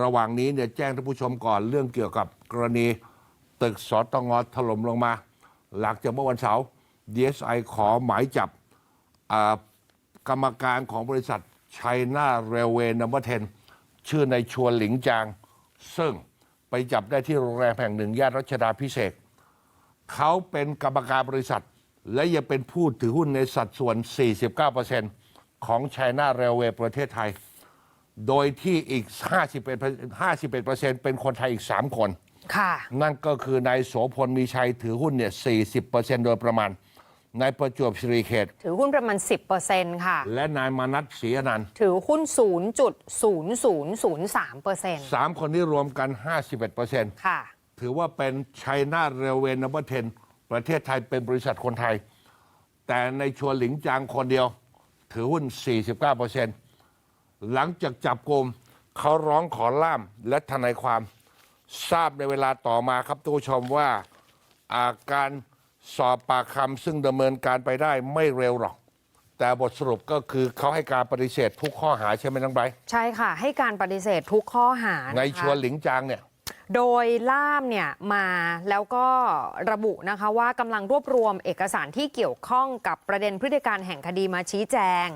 ระหว่างนี้เนี่ยแจ้งท่านผู้ชมก่อนเรื่องเกี่ยวกับกรณีตึกสตงถล่มลงมา หลังจากเมื่อวันเสาร์ DSI ขอหมายจับกรรมการของบริษัทไชน่าเรลเวย์นัมเบอร์10ชื่อในชวนหลิงจาง ซึ่งไปจับได้ที่โรงแรมแห่งหนึ่งย่านรัชดาพิเศษเขาเป็นกรรมการบริษัท และยังเป็นผู้ถือหุ้นในสัดส่วน 49%ของ China Railway ประเทศไทย โดยที่อีก 51 51%เป็นคนไทยอีก 3 คน ค่ะนั่นก็คือนายโสพลมีชัยถือหุ้นเนี่ย 40%โดยประมาณนายประจวบชรีเขต ถือหุ้นประมาณ 10%ค่ะ และนายมานัทศรีอนันต์ถือหุ้น 0.0003%สามคนนี้รวมกัน 51%ค่ะ ถือว่าเป็น China Railway Number 10ประเทศไทยเป็นบริษัทคนไทย แต่ในชวนหลิงจางคนเดียว ถือหุ้น 49% หลังจากจับกลุ่มเขาร้องขอล่ามและทนายความทราบในเวลาต่อมาครับทุกผู้ชมว่าอาการสอบปากคำซึ่งดำเนินการไปได้ไม่เร็วหรอก แต่บทสรุปก็คือเขาให้การปฏิเสธทุกข้อหาใช่ไหมน้องไบร์ทใช่ค่ะ ให้การปฏิเสธทุกข้อหาะคะในชวนหลิงจางเนี่ย โดยล่ามเนี่ยมาแล้วก็ระบุนะคะว่ากำลังรวบรวมเอกสารที่เกี่ยวข้องกับประเด็นพฤติการแห่งคดีมาชี้แจง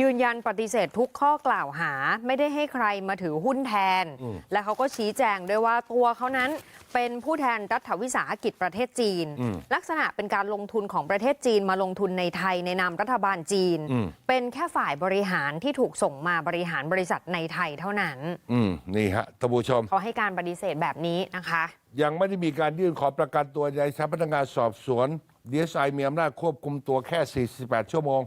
ยืนยันปฏิเสธทุกข้อกล่าวหาไม่ได้ให้ใครมาถือหุ้นแทน และเขาก็ชี้แจงด้วยว่าตัวเขานั้นเป็นผู้แทนรัฐวิสาหกิจประเทศจีน ลักษณะเป็นการลงทุนของประเทศจีนมาลงทุนในไทยในนามรัฐบาลจีนอืมเป็นแค่ฝ่ายบริหารที่ถูกส่งมาบริหารบริษัทในไทยเท่านั้นอืมนี่ฮะท่านผู้ชมเขาให้การปฏิเสธแบบนี้นะคะ ยังไม่ได้มีการยื่นขอประกันตัวในชั้นพนักงานสอบสวนดีเอสไอมีอำนาจควบคุมตัวแค่ 48 ชั่วโมง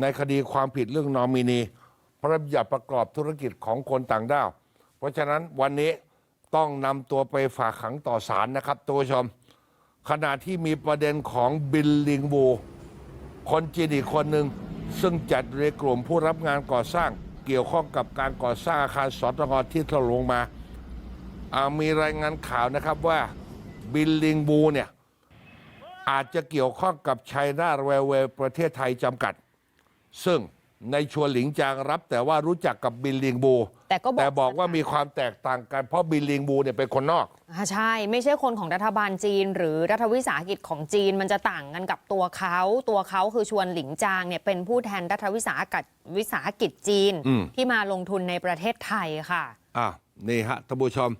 ในคดีความผิดเรื่องนอมินีพระบัญญัติประกอบธุรกิจของคนต่างด้าว เพราะฉะนั้นวันนี้ต้องนำตัวไปฝากขังต่อศาลนะครับตัวผู้ชม ขณะที่มีประเด็นของบิลลิงบูคนจีนอีกคนหนึ่งซึ่งจัดในกลุ่มผู้รับงานก่อสร้าง เกี่ยวข้องกับการก่อสร้างอาคารสตงที่ถล่มลงมา มีรายงานข่าวนะครับว่าบิลลิงบูเนี่ยอาจจะเกี่ยวข้องกับไชน่าเรลเวย์ประเทศไทยจำกัด ซึ่งในชวนหลิงจางรับ แต่ว่ารู้จักกับบิลลิงบู แต่ก็บอก แต่บอกว่ามีความแตกต่างกันเพราะบิลลิงบูเนี่ยเป็นคนนอก อ่าใช่ ไม่ใช่คนของรัฐบาลจีน หรือรัฐวิสาหกิจของจีนมันจะต่างกันกับตัวเขา ตัวเขาคือชวนหลิงจางเนี่ยเป็นผู้แทนรัฐวิสาหกิจวิสาหกิจจีน อืม ที่มาลงทุนในประเทศไทยค่ะ อ่านี่ฮะท่านผู้ชม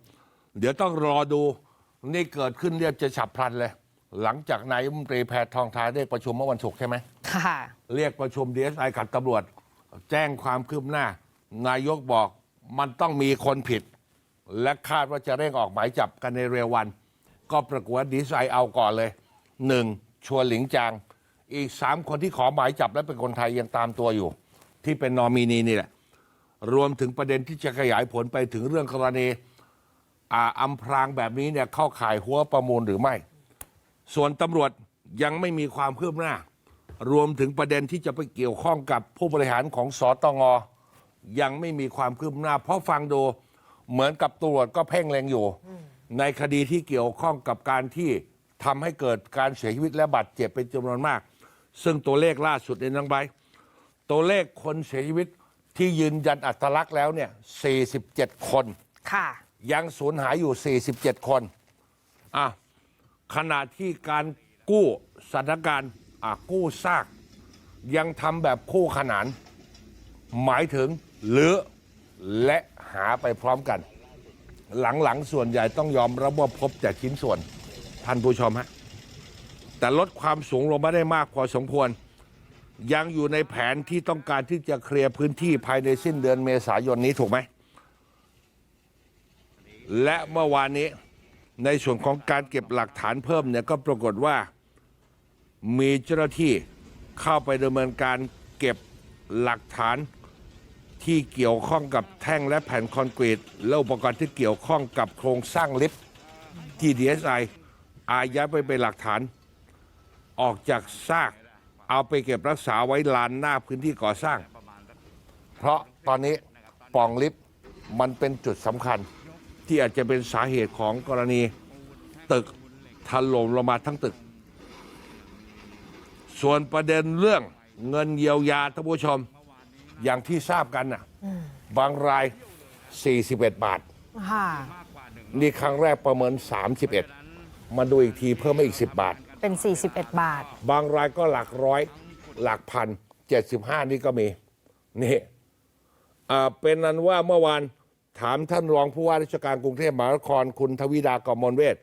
เดี๋ยวต้องรอดูนี่เกิดขึ้นเรียบจะฉับพลันเลย หลังจากนายกรัฐมนตรีแพทองทานเรียกประชุมเมื่อวันศุกร์ใช่ไหมค่ะ เรียกประชุมดีเอสไอกับตำรวจ แจ้งความคืบหน้า นายกบอกมันต้องมีคนผิด และคาดว่าจะเร่งออกหมายจับกันในเร็ววัน ก็ปรากฏว่าดีเอสไอเอาก่อนเลยหนึ่งชวนหลิงจาง อีกสามคนที่ขอหมายจับและเป็นคนไทยยังตามตัวอยู่ ที่เป็นนอมินีนี่แหละรวมถึงประเด็นที่จะขยายผลไปถึงเรื่องกรณี อ่าอำพรางแบบนี้เนี่ยเข้าข่ายหัวประมูลหรือไม่ ส่วนตำรวจยังไม่มีความคืบหน้า รวมถึงประเด็นที่จะไปเกี่ยวข้องกับผู้บริหารของสตองยังไม่มีความคืบหน้า เพราะฟังดูเหมือนกับตำรวจก็เพ่งเล็งอยู่ ในคดีที่เกี่ยวข้องกับการที่ทำให้เกิดการเสียชีวิตและบาดเจ็บเป็นจำนวนมาก ซึ่งตัวเลขล่าสุดในนังใบตัวเลขคนเสียชีวิตที่ยืนยันอัตลักษณ์แล้วเนี่ย 47 คน ค่ะ ยังสูญหายอยู่ 47 คนอะขณะที่การกู้สถานการณ์อะกู้ซาก ยังทำแบบคู่ขนาน หมายถึงหรือและหาไปพร้อมกัน หลังๆ ส่วนใหญ่ต้องยอมรับว่าพบแต่ชิ้นส่วน ท่านผู้ชมฮะ แต่ลดความสูงลงมาได้มากพอสมควร ยังอยู่ในแผนที่ต้องการที่จะเคลียร์พื้นที่ภายในสิ้นเดือนเมษายนนี้ถูกไหม และเมื่อวานนี้ในส่วนของการเก็บหลักฐานเพิ่มเนี่ยก็ปรากฏว่ามีเจ้าหน้าที่เข้าไปดำเนินการเก็บหลักฐานที่เกี่ยวข้องกับแท่งและแผ่นคอนกรีต และอุปกรณ์ที่เกี่ยวข้องกับโครงสร้างลิฟต์ที่ DSI อายัดไปเป็นหลักฐาน ออกจากซากเอาไปเก็บรักษาไว้ลานหน้าพื้นที่ก่อสร้าง เพราะตอนนี้ป่องลิฟต์มันเป็นจุดสำคัญ ที่อาจจะเป็นสาเหตุของกรณีตึกถล่มลงมาทั้งตึก ส่วนประเด็นเรื่องเงินเยียวยาท่านผู้ชมอย่างที่ทราบกันน่ะบางราย 41 บาทค่ะนี่ครั้งแรกประเมิน 31 มาดูอีกทีเพิ่มมาอีก 10 บาท เป็น 41 บาท บางรายก็หลักร้อย หลักพันเจ็ดสิบห้านี่ก็มี นี่อ่าเป็นนั้นว่าเมื่อวาน ถามท่านรองผู้ว่าราชการกรุงเทพมหานครคุณทวิดากมลเวท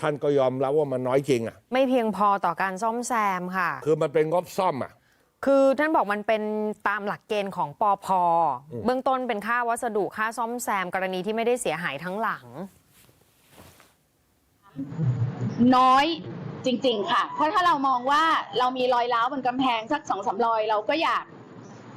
ท่านก็ยอมรับว่ามันน้อยจริงอะ ไม่เพียงพอต่อการซ่อมแซมค่ะ คือมันเป็นงบซ่อมอะ คือท่านบอกมันเป็นตามหลักเกณฑ์ของปอพเบื้องต้นเป็นค่าวัสดุค่าซ่อมแซมกรณีที่ไม่ได้เสียหายทั้งหลัง น้อยจริง ๆ ค่ะ เพราะถ้าเรามองว่าเรามีรอยร้าวบนกำแพงสักสองสามรอยเราก็อยาก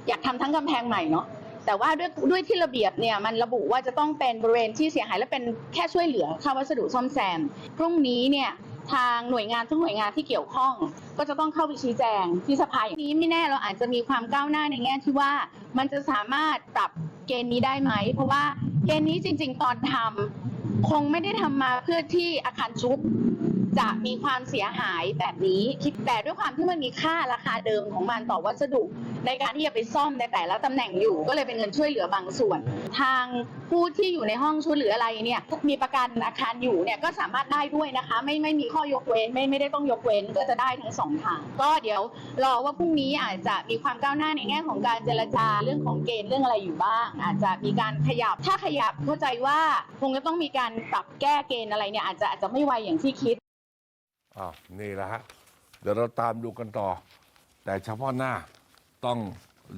อยากทำทั้งกำแพงใหม่เนาะ แต่ว่าด้วยด้วยที่ระเบียบเนี่ยมันระบุว่าจะต้องเป็นบริเวณที่เสียหายและเป็นแค่ช่วยเหลือค่าวัสดุซ่อมแซมพรุ่งนี้เนี่ยทางหน่วยงานทุกหน่วยงานที่เกี่ยวข้อง ก็จะต้องเข้าไปชี้แจงที่สภาอย่างนี้ไม่แน่เราอาจจะมีความก้าวหน้าในแง่ที่ว่ามันจะสามารถปรับเกณฑ์นี้ได้ไหม เพราะว่าเกณฑ์นี้จริง ๆ ตอนทำคงไม่ได้ทำมาเพื่อที่อาคารชุบ จะมีความเสียหายแบบนี้คิดแต่ด้วยความที่มันมีค่าราคาเดิมของมันต่อวัสดุในการที่จะไปซ่อมในแต่ละตำแหน่งอยู่ ก็เลยเป็นเงินช่วยเหลือบางส่วน ทางผู้ที่อยู่ในห้องชุดหรืออะไรเนี่ยมีประกันอาคารอยู่เนี่ยก็สามารถได้ด้วยนะคะ ไม่ไม่มีข้อยกเว้นไม่ไม่ได้ต้องยกเว้นก็จะได้ทั้งสองทางก็เดี๋ยวรอว่าพรุ่งนี้อาจจะมีความก้าวหน้าในแง่ของการเจรจาเรื่องของเกณฑ์เรื่องอะไรอยู่บ้าง อาจจะมีการขยับถ้าขยับเข้าใจว่าคงจะต้องมีการปรับแก้เกณฑ์อะไรเนี่ยอาจจะอาจจะไม่ไวอย่างที่คิด อ้าวนี่แหละฮะ เดี๋ยวเราตามดูกันต่อ แต่เฉพาะหน้าต้อง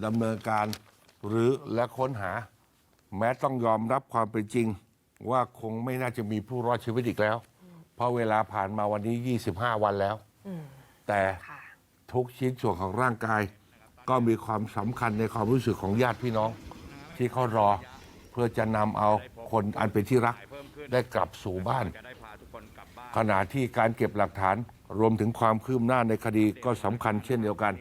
ดำเนินการหรือและค้นหา แม้ต้องยอมรับความเป็นจริง ว่าคงไม่น่าจะมีผู้รอดชีวิตอีกแล้ว เพราะเวลาผ่านมาวันนี้ 25 วันแล้ว แต่ค่ะทุกชิ้นส่วนของร่างกาย ก็มีความสำคัญในความรู้สึกของญาติพี่น้อง ที่เขารอเพื่อจะนำเอาคนอันเป็นที่รักได้กลับสู่บ้าน ขณะที่การเก็บหลักฐานรวมถึงความคืบหน้าในคดีก็สำคัญเช่นเดียวกัน